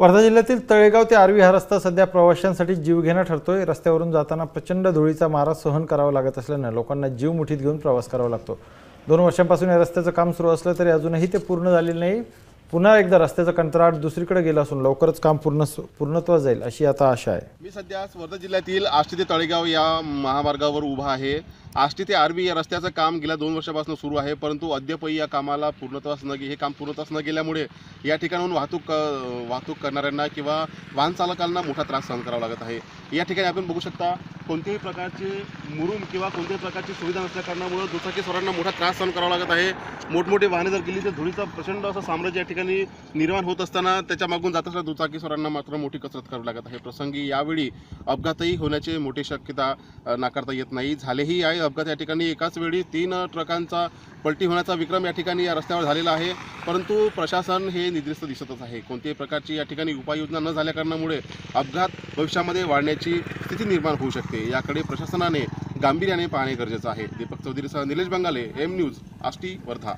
वर्धा जिल्ह्यातील तळेगाव ते आर्वी हा रस्ता सध्या प्रवाशांसाठी जीवघेणा ठरतोय. रस्त्यावरून जाताना प्रचंड धुळीचा मारा सहन करावा लागत असल्यानं लोकांना जीव मुठीत घेऊन प्रवास करावा लागतो. दोन वर्षांपासून या रस्त्याचं काम सुरू असलं तरी अजूनही ते पूर्ण झालेलं नाही. पुन्हा एकदा रस्त्याचं कंत्राट दुसरीकडे गेलं असून लवकरच काम पूर्ण पूर्णत्वास जाईल अशी आता आशा आहे. मी सध्या वर्धा जिल्ह्यातील आष्टी ते तळेगाव या महामार्गावर उभा आहे. आष्टी ते आरबी या रस्त्याचं काम गेल्या दोन वर्षापासून सुरू आहे परंतु अद्यापही या कामाला पूर्णत्वास न गे- हे काम पूर्णत्वास न गेल्यामुळे या ठिकाणाहून वाहतूक वाहतूक करणाऱ्यांना किंवा वाहन चालकांना मोठा त्रास सहन करावा लागत आहे. या ठिकाणी आपण बघू शकता कोणत्याही प्रकारचे मुरुम किंवा कोणत्याही प्रकारची सुविधा नसल्या कारणामुळे दुचाकी स्वरांना मोठा त्रास सहन करावा लागत आहे. मोठमोठी वाहने जर गेली तर धुळीचा प्रचंड असं साम्राज्य या ठिकाणी निर्माण होत असताना त्याच्या मागून जात असताना दुचाकी स्वरांना मात्र मोठी कसरत करावी लागत आहे. प्रसंगी यावेळी अपघातही होण्याची मोठी शक्यता नाकारता येत नाही. झालेही आहे. अपघात या ठिकाणी एकाच वेळी तीन ट्रकांचा पलटी होण्याचा विक्रम या ठिकाणी या रस्त्यावर झालेला आहे. परंतु प्रशासन हे निद्रिस्त दिसतच आहे. कोणत्याही प्रकारची या ठिकाणी उपाययोजना न झाल्या कारणामुळे अपघात भविष्यामध्ये वाढण्याची स्थिती निर्माण होऊ शकते. याकडे प्रशासनाने गांभीर्याने पाहणे गरजेचं आहे. दीपक चौधरीसह निलेश बंगाले एम न्यूज आष्टी वर्धा.